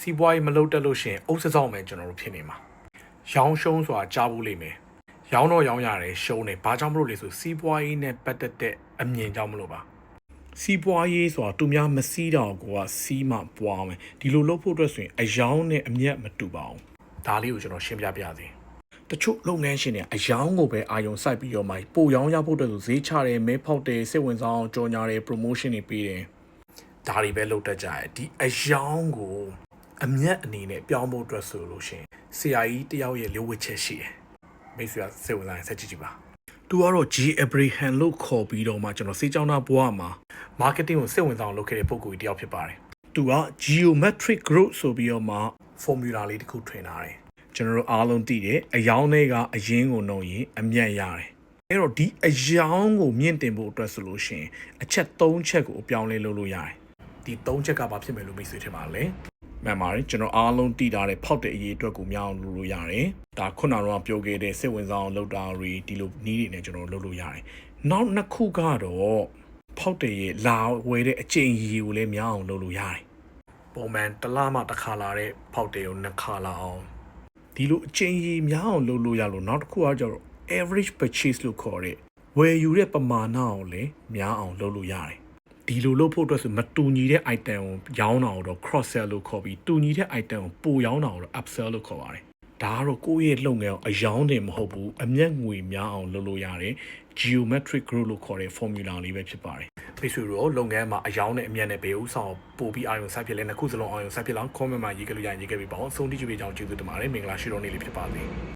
စီးပွားရေးမလုပ်တတ်လို့ရှရင်အုပ်စစောင်းမယ်ကျွန်တော်တို့ဖြစ်နေမှာရောင်းရှုံးဆိုတာကြားဘူးလိမ့်မယ်ရောင်းတော့ရောင်းရတယ်ရှုံးတယ်ဘာကြောင့်မလို့လဲဆိုစီးပွားရေးနဲ့ပတ်သက်တဲ့အမြင်ကြောင့်မလို့ပါစီးပွားရေးဆိုတာသူများမစည်းတော့ကိုကစီးမှပွားမယ်ဒီလိုလုပ်ဖို့အတွက်ဆိုရင်အယောင်းနဲ့အမျက်မတူပါဘူးဒါလေးကိုကျွန်တော်ရှင်းပြပြစေတချို့လုပ်ငန်းရှင်တွေအယောင်းကိုပဲအာယုံစိုက်ပြီးတော့မှပိုရောင်းရဖို့အတွက်ဆိုဈေးချတယ်မဲဖောက်တယ်စိတ်ဝင်စားအောင်ကြော်ညာတယ် promotion တွေပေးတယ်ဒါတွေပဲလုပ်တတ်ကြတယ်ဒီအယောင်းကို အမျက်အနေနဲ့ပြောင်းဖို့အတွက်ဆိုလို့ရှရင်ဆရာကြီးတယောက်ရဲ့လိုဝစ်ချက်ရှိတယ်မိတ်ဆွေကစိတ်ဝင်စားရင်ဆက်ကြည့်ကြည့်ပါသူကတော့ G Abraham လို့ခေါ်ပြီးတော့မှကျွန်တော်စေးကြောင်းသားဘွားမှာ marketing ကိုစိတ်ဝင်စားအောင်လုပ်ခဲ့တဲ့ပုံကိုယ်ကြီးတယောက်ဖြစ်ပါတယ်သူက geometric growth ဆိုပြီးတော့မှ formula လေးတစ်ခုထွင်ထားတယ်ကျွန်တော်တို့အားလုံးသိတယ်အယောင်းတွေကအရင်ကိုနှုံရင်အမျက်ရတယ်အဲ့တော့ဒီအယောင်းကိုမြင့်တင်ဖို့အတွက်ဆိုလို့ရှိရင်အချက်၃ချက်ကိုအပြောင်းလဲလုပ်လို့ရတယ်ဒီ၃ချက်ကဘာဖြစ်မယ်လို့မိတ်ဆွေထင်ပါလဲ မှန်ပါတယ်ကျွန်တော်အားလုံးတည်ထားတဲ့ဖောက်တဲ့အရေးအတွက်ကိုမြောင်းလုပ်လို့ရတယ်ဒါခုနကတော့ပြောခဲ့တဲ့စိတ်ဝင်စားအောင်လုပ်တာတွေဒီလိုနည်းတွေနဲ့ကျွန်တော်လုပ်လို့ရတယ်နောက်နှစ်ခုကတော့ဖောက်တဲ့ရေးလာဝယ်တဲ့အချိန်ကြီးကိုလည်းမြောင်းအောင်လုပ်လို့ရတယ်ပုံမှန်တစ်လမှတစ်ခါလာတဲ့ဖောက်တဲ့ကိုနှစ်ခါလာအောင်ဒီလိုအချိန်ကြီးများအောင်လုပ်လို့ရလို့နောက်တစ်ခုကကျတော့ average purchase လို့ခေါ်တဲ့ဝယ်ယူတဲ့ပမာဏကိုလည်းများအောင်လုပ်လို့ရတယ် ဒီလိုလုပ်ဖို့အတွက်ဆိုမတူညီတဲ့ item ကိုရောင်းတာကိုတော့ cross sell လို့ခေါ်ပြီးတူညီတဲ့ item ကိုပိုရောင်းတာကိုတော့ up sell လို့ခေါ်ပါတယ်ဒါကတော့ကိုယ့်ရဲ့လုပ်ငန်းကိုအယောင်းတင်မဟုတ်ဘူးအမျက်ငွေများအောင်လုပ်လို့ရတယ် geometric growth လို့ခေါ်တဲ့ formula လေးပဲဖြစ်ပါတယ်မိတ်ဆွေတို့လုပ်ငန်းမှာအယောင်းနဲ့အမျက်နဲ့ဘယ်ဥဆောင်ပို့ပြီးအာရုံစိုက်ဖြစ်လဲနှစ်ခုစလုံးအာရုံစိုက်ဖြစ်လောက် comment မှာရေးခဲ့လို့ရရင်ရေးခဲ့ပြီးပါအောင်အဆုံးထိကြည့်ပေးကြအောင်ကျေးဇူးတင်ပါတယ်မင်္ဂလာရှိတော်နေ့လေးဖြစ်ပါစေ